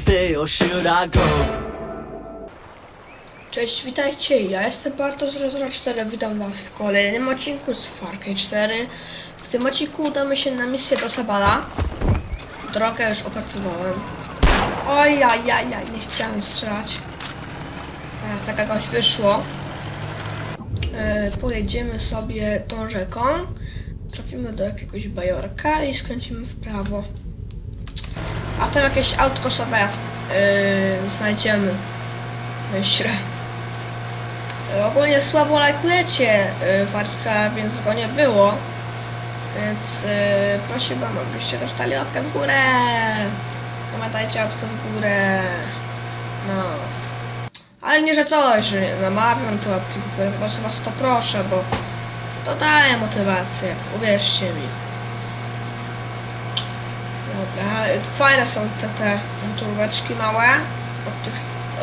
stay or should I go? Cześć, witajcie, ja jestem Bartos04, witam was w kolejnym odcinku z Far Cry 4. W tym odcinku udamy się na misję do Sabala. Drogę już opracowałem. Ojajajaj, nie chciałem strzelać. Tak, tak jakoś wyszło. E, pojedziemy sobie tą rzeką. Trafimy do jakiegoś bajorka i skręcimy w prawo. A tam jakieś autko sobie e, znajdziemy. Myślę. Ogólnie słabo lajkujecie y, Warka, więc go nie było. Więc y, prosiłbym, abyście dostali łapkę w górę. Pamiętajcie łapce w górę. No. Ale nie, że coś, że nie namawiam te łapki w górę, po prostu was to proszę, bo to daje motywację, uwierzcie mi. Y, fajne są te, te turweczki małe od tych,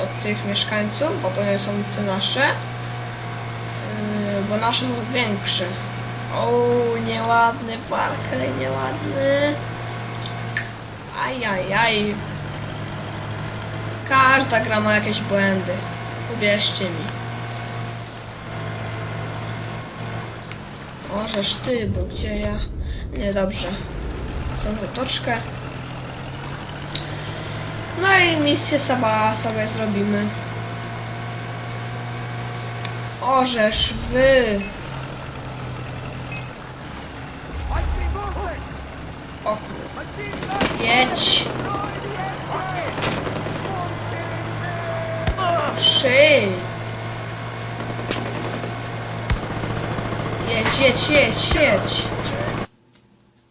od tych mieszkańców, bo to nie są te nasze. Yy, bo nasze są większe. O, nieładny Farkley, nieładny. Ajajaj. Każda gra ma jakieś błędy. Uwierzcie mi. Możesz ty, bo gdzie ja? Nie, dobrze. W tą zatoczkę. No i misję sama sobie zrobimy. Orzesz wy. O. Jedź. Shit. Jedź, jedź, jedź, jedź.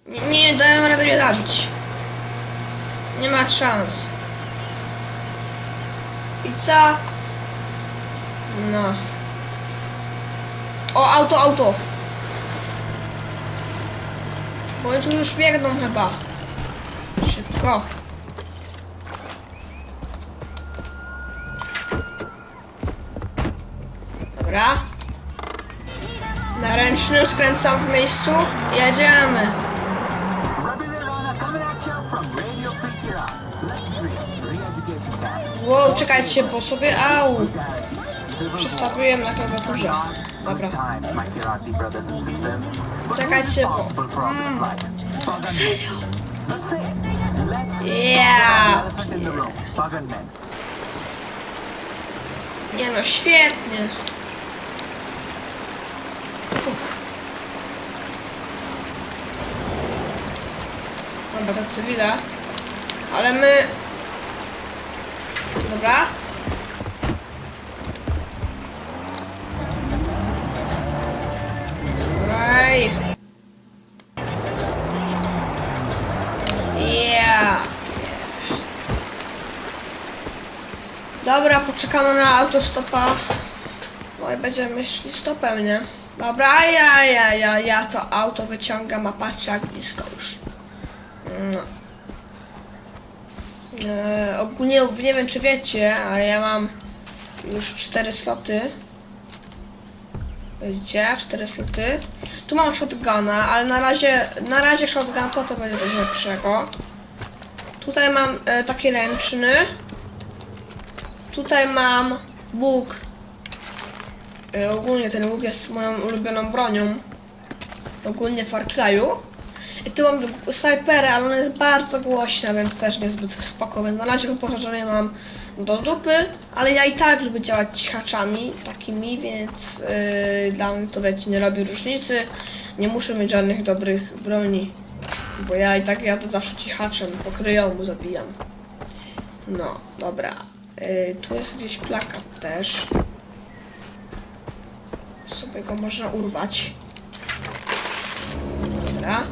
Nie, nie dają rady mnie zabić. Nie ma szans. Co? No. O, auto, auto. Bo oni tu już biegną chyba. Szybko. Dobra. Na ręcznym skręcam w miejscu. Jedziemy. Wow, czekajcie, bo sobie au. Przestawiłem na klawiaturze. Dobra. Czekajcie, bo... Mm. Serio? Yeah. Nie no, świetnie. Fuh. Dobra, to cywila. Ale my... Dobra. Ej. Yeah. Dobra, poczekamy na autostopa. No i będziemy szli stopem, nie? Dobra, ja, ja, ja, ja to auto wyciągam, a patrzę jak blisko już. No. E, ogólnie nie wiem czy wiecie, ale ja mam już cztery sloty. Widzicie? Cztery sloty. Tu mam shotguna, ale na razie, na razie shotgun, potem będzie coś lepszego. Tutaj mam e, taki ręczny. Tutaj mam łuk. E, ogólnie ten łuk jest moją ulubioną bronią. Ogólnie w Far Cry'u. Tu mam snajperę, ale ona jest bardzo głośna, więc też niezbyt spoko. Więc na razie wyposażenie mam do dupy, ale ja i tak lubię działać cichaczami takimi, więc yy, dla mnie to wiecie, nie robi różnicy. Nie muszę mieć żadnych dobrych broni, bo ja i tak jadę zawsze cichaczem, pokryją mu zabijam. No, dobra. Yy, tu jest gdzieś plakat też. Sobie go można urwać. Dobra.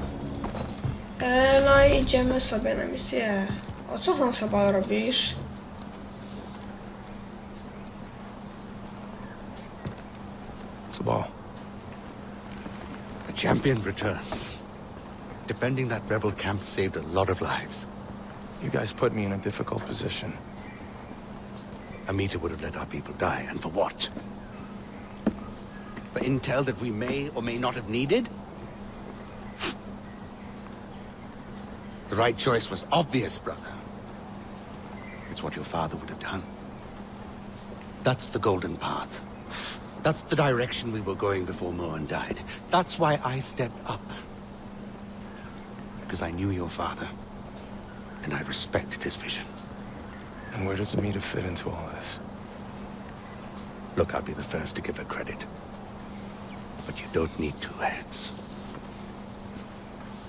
E, no i idziemy sobie na misję. O co tam sobie robisz? Sabal. A champion returns. Defending that rebel camp saved a lot of lives. You guys put me in a difficult position. Amita would have let our people die, and for what? For intel that we may or may not have needed? The right choice was obvious, brother. It's what your father would have done. That's the golden path. That's the direction we were going before Mohan died. That's why I stepped up. Because I knew your father, and I respected his vision. And where does Amita fit into all this? Look, I'll be the first to give her credit. But you don't need two heads.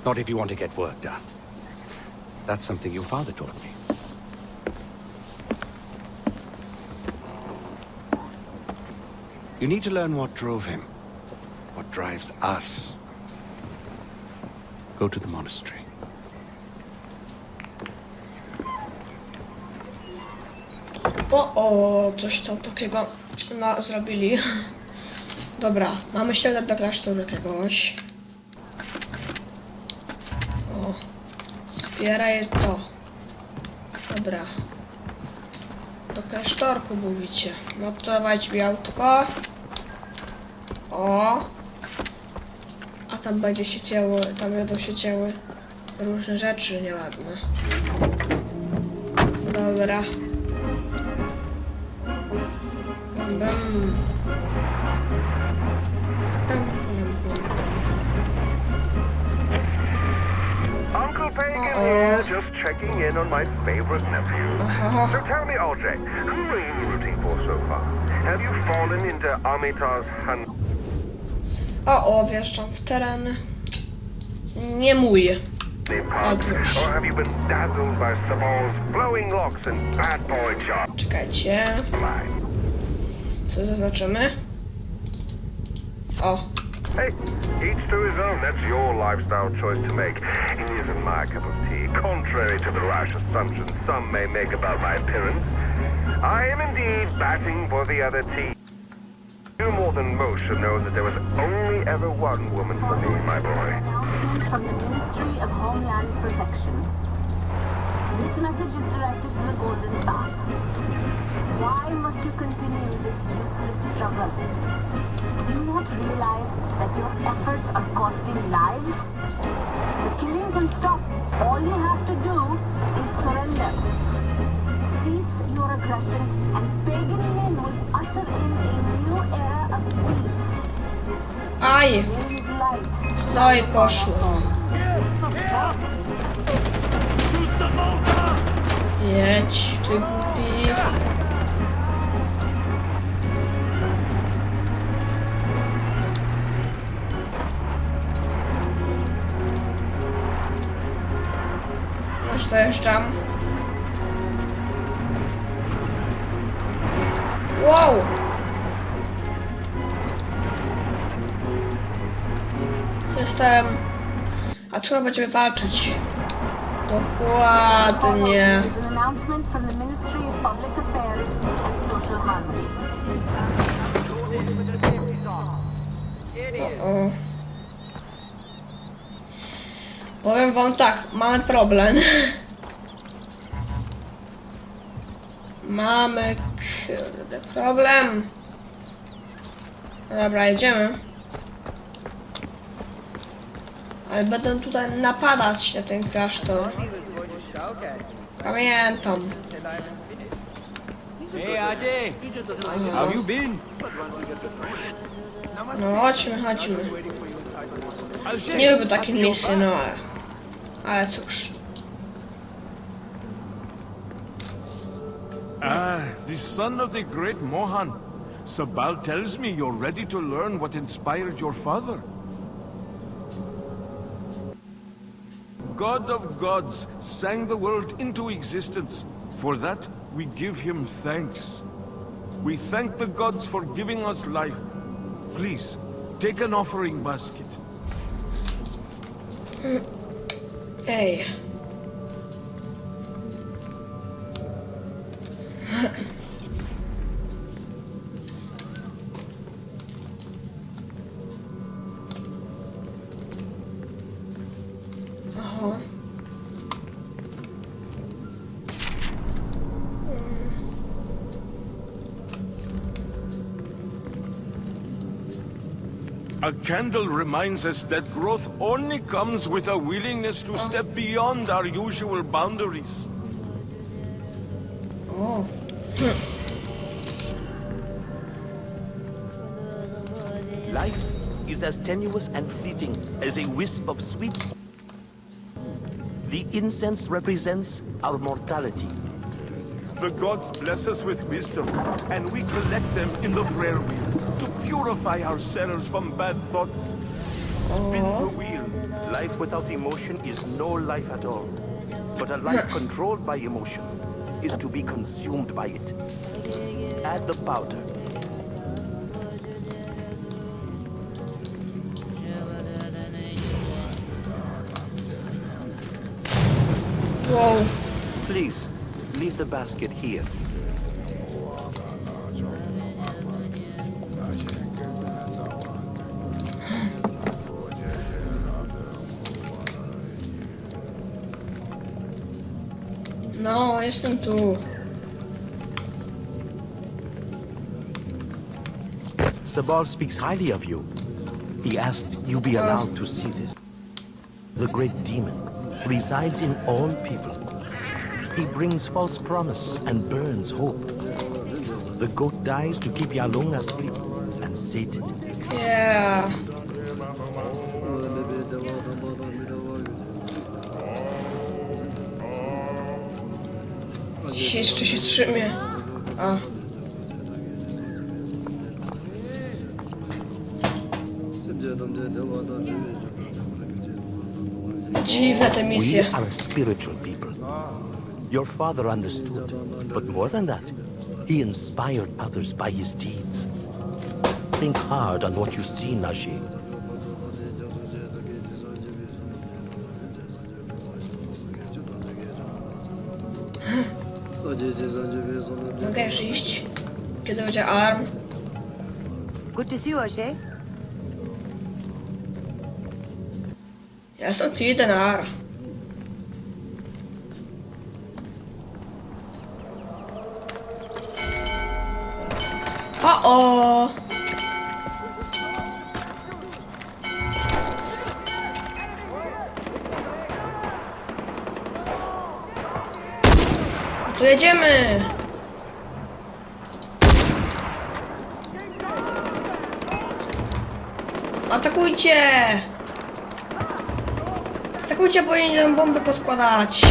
Not if you want to get work done. That's something your father taught me. You need to learn what drove him, what drives us. Go to the monastery. O, o, coś tam takiego no, zrobili. Dobra, mamy udać do klasztoru jakiegoś. Zbieraj to. Dobra. Do klasztorku mówicie. No to dawajcie mi autko. O. A tam będzie się działo, tam będą się działy różne rzeczy nieładne. Dobra. Bam. Bam, checking in on my favorite nephew. Uh-huh. So tell me, RJ, who are you rooting for so far? Have you fallen into Amita's hand? O, o, wjeżdżam w teren. Nie mój. Otóż. Or have you been dazzled by Sabal's glowing locks and bad boy charm? Czekajcie. Co zaznaczymy? O, Hey, each to his own. That's your lifestyle choice to make. It isn't my cup of tea, contrary to the rash assumptions some may make about my appearance. I am indeed batting for the other team. You more than most should know that there was only ever one woman for me, my boy. From the Ministry of Homeland Protection. This message is directed to the Golden Path. Why must you continue this useless struggle? Do you not realize that your efforts are costing lives? Aj! His light No poszło. Jedź, ty głupi. Dojeżdżam. Wow! Jestem. A chyba będziemy walczyć. Dokładnie. Harmony. O. Powiem wam tak, mamy problem. Mamy kurde problem. Dobra, jedziemy. Ale będą tutaj napadać na ten klasztor. Pamiętam. Hey Ajay, how you been? No chodźmy, chodźmy. I'll shake. Nie lubię takich miejsc, no ale... Ale cóż. Ah, the son of the great Mohan. Sabal tells me you're ready to learn what inspired your father. God of gods sang the world into existence. For that, we give him thanks. We thank the gods for giving us life. Please, take an offering basket. Ej. Aha. A candle reminds us that growth only comes with a willingness to oh. step beyond our usual boundaries. O. Life is as tenuous and fleeting as a wisp of sweet. S- The incense represents our mortality. The gods bless us with wisdom, and we collect them in the prayer wheel to purify ourselves from bad thoughts. Spin the wheel. Life without emotion is no life at all. But a life controlled by emotion is to be consumed by it. Add the powder. Wow. Please, leave the basket here. No, jestem tu. Sabal speaks highly of you. He asked you be allowed to see this. The great demon resides in all people. He brings false promise and burns hope. The goat dies to keep Yalong asleep and sated. Yeah. Jeszcze się trzymie. A. Dziwne te We are a spiritual people. Your father understood, but more than that, he inspired others by his deeds. Think hard on what you see, Najee. Mogę już iść? Kiedy będzie alarm? Good to see you, O'Shea. Stąd idę na ara. O-o! Tu jedziemy! Atakujcie! Atakujcie, bo idą bomby podkładać.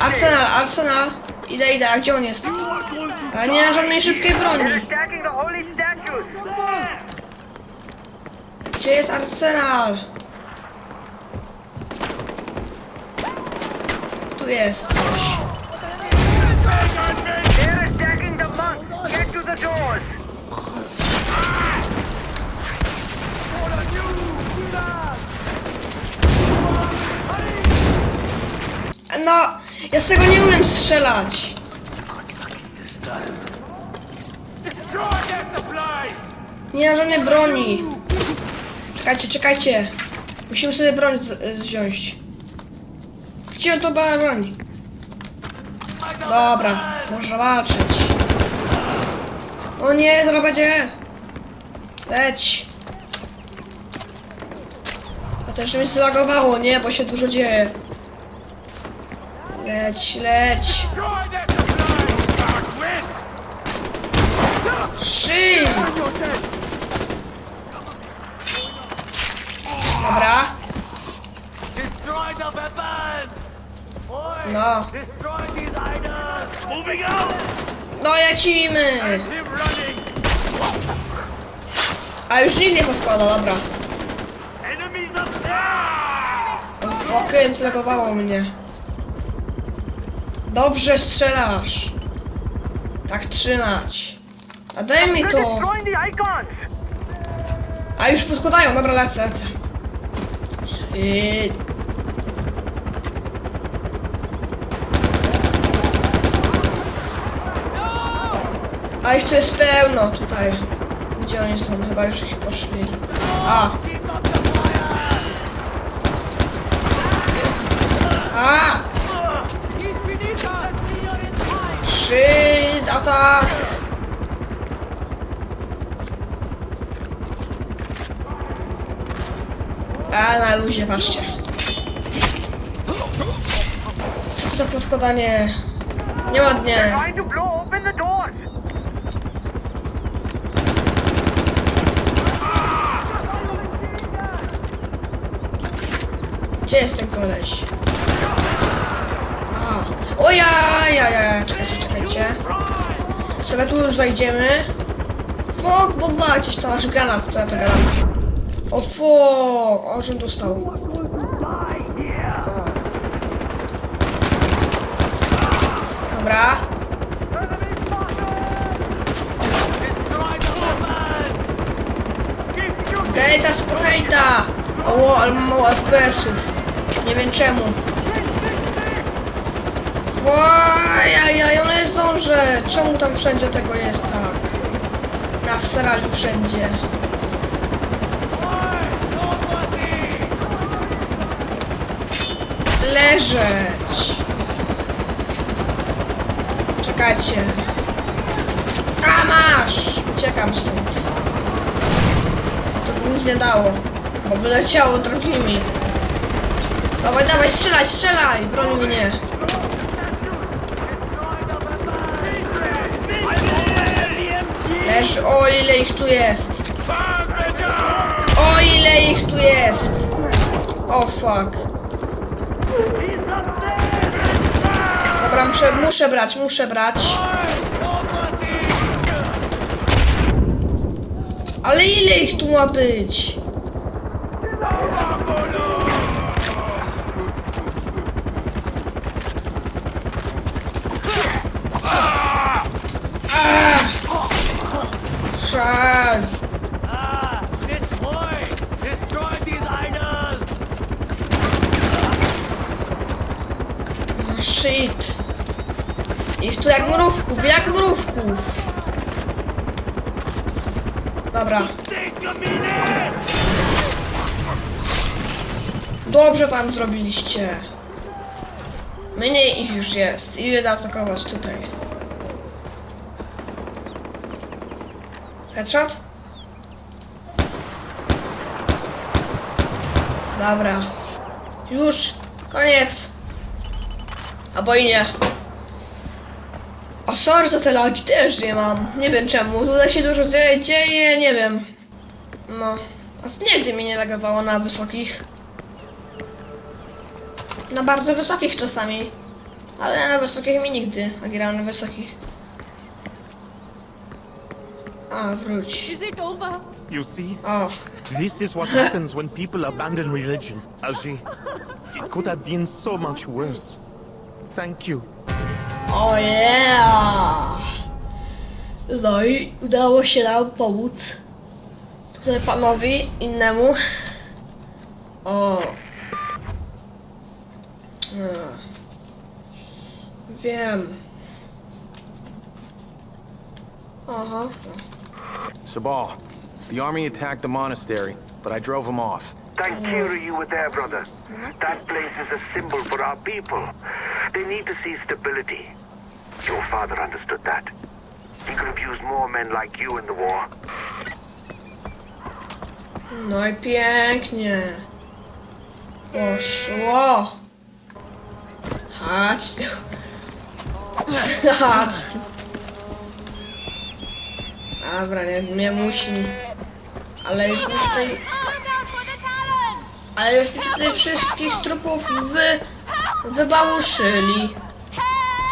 Arsenal, Arsenal. Idę, idę, a gdzie on jest? A nie mam żadnej szybkiej broni. Gdzie jest Arsenal? Tu jest coś. No, ja z tego nie umiem strzelać. Nie mam żadnej broni. Czekajcie, czekajcie. Musimy sobie broń wziąć. Gdzie to była broń? Dobra, można walczyć. O nie, zaraz będzie. Leć. A też mi zlagowało, nie, bo się dużo dzieje. Leć, leć. Szyj! Dobra, no. No lecimy! A już nikt nie podkłada, dobra. O, Fucking zlegowało mnie. Dobrze strzelasz. Tak trzymać. A daj mi to. A już podkładają, dobra, lecę, lecę. A ich tu jest pełno tutaj. Gdzie oni są? Chyba już ich poszli. A! A! Shit, atak! A na luzie, patrzcie. Co to za podkładanie? Nieładnie. Gdzie jest ten koleś? A. O ja, ja, ja, czekajcie, czekajcie. Sobie tu już zajdziemy. Fok, bomba, gdzieś tam masz granat, to ja to gadam. O fok, o czym dostał? Dobra. Dejta sprayta! O, ale mam mało FPS-ów. Nie wiem czemu. Ja, ja nie zdążę. Czemu tam wszędzie tego jest tak? Nasrali wszędzie. Leżeć. Czekajcie. A masz! Uciekam stąd. To nic nie dało, bo wyleciało drugimi. Dawaj, dawaj, strzelaj, strzelaj! Broń mnie. O ile ich tu jest. O ile ich tu jest. O fuck. Dobra, muszę, muszę brać, muszę brać. Ale ile ich tu ma być? Szal. Ah! Shit. Ich tu jak mrówków, jak mrówków. Dobra. Dobrze tam zrobiliście. Mniej ich już jest. Ile da atakować tutaj? Headshot? Dobra. Już. Koniec. Albo i nie. A sorry za te lagi też nie mam. Nie wiem czemu. Tutaj się dużo dzieje, nie wiem. No. A nigdy mi nie lagowało na wysokich. Na bardzo wysokich czasami. Ale na wysokich mi nigdy. A na wysokich. Ah, A, wróć. Is it over? You see, O, this is what happens when people abandon religion, Algie. It could have been so much worse. Thank you. o yeah! No i udało się nam pomóc. Tutaj panowi innemu. O. Oh. A. Ah. Wiem. Aha. Sabal, the army attacked the monastery, but I drove them off. Thank you you were there, brother. That place is a symbol for our people. They need to see stability. Your father understood that. He could have used more men like you in the war. No i pięknie. Poszło. Chodź tu. Chodź tu. Dobra, nie, nie musi. Ale już mi tutaj... Ale już mi tutaj wszystkich trupów wy... Wybałuszyli.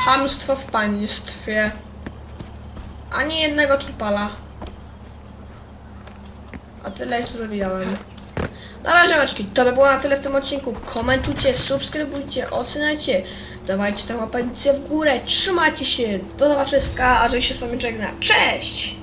Hamstwo w państwie. Ani jednego trupala. A tyle ich tu zabijałem. Dobra, ziomeczki, to by było na tyle w tym odcinku. Komentujcie, subskrybujcie, oceniajcie. Dawajcie tę łapencję w górę. Trzymajcie się. Do zobaczyska, a że się z wami żegna. Cześć!